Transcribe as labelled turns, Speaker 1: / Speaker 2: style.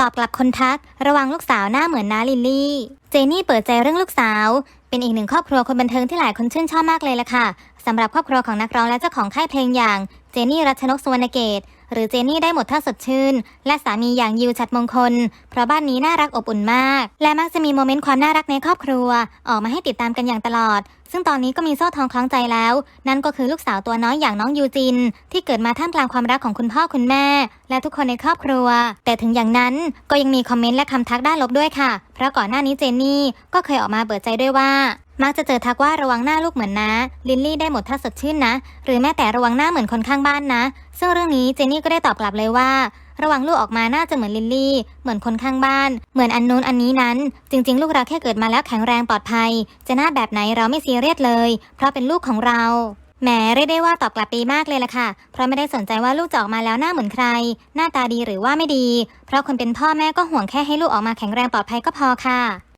Speaker 1: ตอบกลับคนทัก ระวังลูกสาวหน้าเหมือนน้าลิลลี่ เจนี่เปิดใจเรื่องลูกสาว เป็นอีกหนึ่งครอบครัวคนบันเทิงที่หลายคนชื่นชอบมากเลยล่ะค่ะสำหรับครอบครัวของนักร้องและเจ้าของค่ายเพลงอย่าง เจนี่รัชนกสุวรรณเกตหรือเจนี่ได้หมดท่าสดชื่น และสามีอย่างยิวชัดมงคล เพราะบ้านนี้น่ารักอบอุ่นมาก และมักจะมีโมเมนต์ความน่ารักในครอบครัว ออกมาให้ติดตามกันอย่างตลอด ซึ่งตอนนี้ก็มีโซ่ทองคล้องใจแล้ว นั่นก็คือลูกสาวตัวน้อยอย่างน้องยูจิน ที่เกิดมาท่ามกลางความรักของคุณพ่อคุณแม่ และทุกคนในครอบครัว แต่ถึงอย่างนั้นก็ยังมีคอมเมนต์และคำทักด้านลบด้วยค่ะ เพราะก่อนหน้านี้เจนนี่ก็เคยออกมาเปิดใจด้วยว่ามักจะเจอทักว่าระวังหน้าลูกเหมือนนะ ลินลี่ได้หมดถ้าสดชื่นนะ หรือแม้แต่ระวังหน้าเหมือนคนข้างบ้านนะ ซึ่งเรื่องนี้เจนนี่ก็ได้ตอบกลับเลยว่า ระวังลูกออกมาน่าจะเหมือนลินลี่ เหมือนคนข้างบ้าน เหมือนอันนู้นอันนี้นั้น จริง ๆ ลูกเราแค่เกิดมาแล้วแข็งแรงปลอดภัย จะหน้าแบบไหนเราไม่ซีเรียสเลย เพราะเป็นลูกของเราแหมเรียกได้ว่าตอบกลับดีมากเลยล่ะค่ะ เพราะไม่ได้สนใจว่าลูกจะออกมาแล้วหน้าเหมือนใคร หน้าตาดีหรือว่าไม่ดี เพราะคนเป็นพ่อแม่ก็ห่วงแค่ให้ลูกออกมาแข็งแรงปลอดภัยก็พอค่ะ